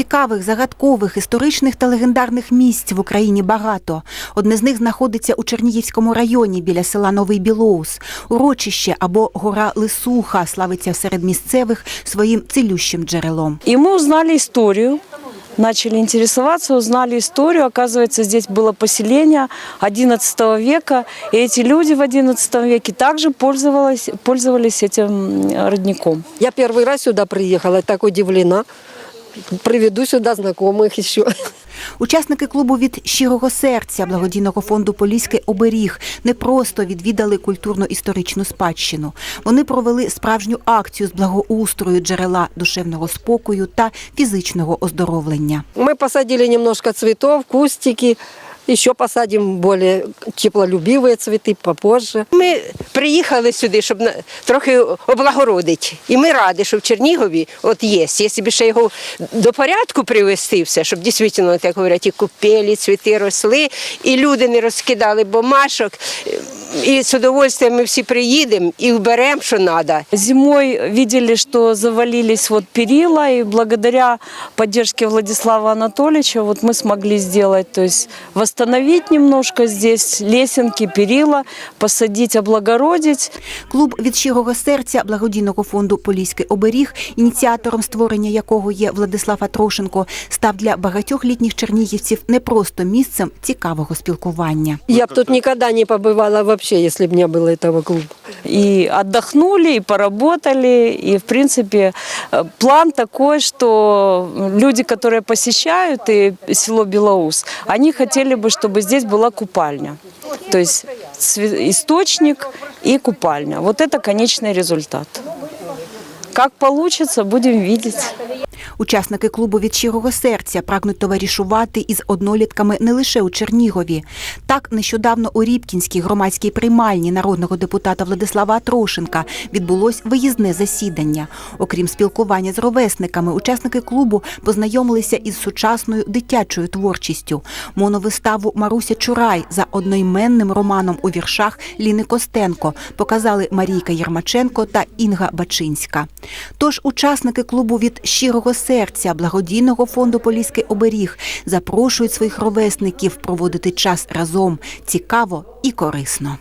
Цікавих, загадкових, історичних та легендарних місць в Україні багато. Одне з них знаходиться у Чернігівському районі біля села Новий Білоус. Урочище або гора Лисуха славиться серед місцевих своїм цілющим джерелом. И мы узнали историю, начали интересоваться, узнали историю. Оказывается, здесь было поселение XI века, и эти люди в XI веке также пользовались, пользовались этим м, родником. Я первый раз сюда приехала, так удивлена. Приведу сюда і що. Учасники клубу від щирого серця благодійного фонду Поліський оберіг не просто відвідали культурно-історичну спадщину. Вони провели справжню акцію з благоустрою джерела душевного спокою та фізичного оздоровлення. Ми посадили немножко цвітов, кустики. Еще посадим более теплолюбивые цветы попозже. Ми приїхали сюди, щоб трохи облагородити. І ми раді, що в Чернігові от є. Якщо б ще його до порядку привести все, щоб дійсно, як говорять, і купелі, цвіти росли, і люди не розкидали бумажок І з удовольствием ми всі приїдемо і вберемо, що треба. Зимой видели, что завалились вот перила, и благодаря поддержке Владислава Анатольевича вот мы смогли сделать, то есть восстановить немножко здесь лесенки, перила, посадить, облагородить. Клуб від щирого серця благодійного фонду Поліський оберіг, ініціатором створення якого є Владислав Атрошенко, став для багатьох літніх чернігівців не просто місцем цікавого спілкування. Я бы тут никогда не побывала вообще, если бы не было этого клуба. И отдохнули, и поработали. И, в принципе, э, план такой, что люди, которые посещают и село Белоус, они хотели бы, чтобы здесь была купальня. То есть цве- источник и купальня. Вот это конечный результат. Как получится, будем видеть. Учасники клубу від щирого серця прагнуть товаришувати із однолітками не лише у Чернігові. Так, нещодавно у Рібкінській громадській приймальні народного депутата Владислава Атрошенка відбулось виїзне засідання. Окрім спілкування з ровесниками, учасники клубу познайомилися із сучасною дитячою творчістю. Моновиставу Маруся Чурай за одноіменним романом у віршах Ліни Костенко показали Марійка Єрмаченко та Інга Бачинська. Тож учасники клубу від щирого серця благодійного фонду Поліський оберіг запрошують своїх ровесників проводити час разом цікаво і корисно.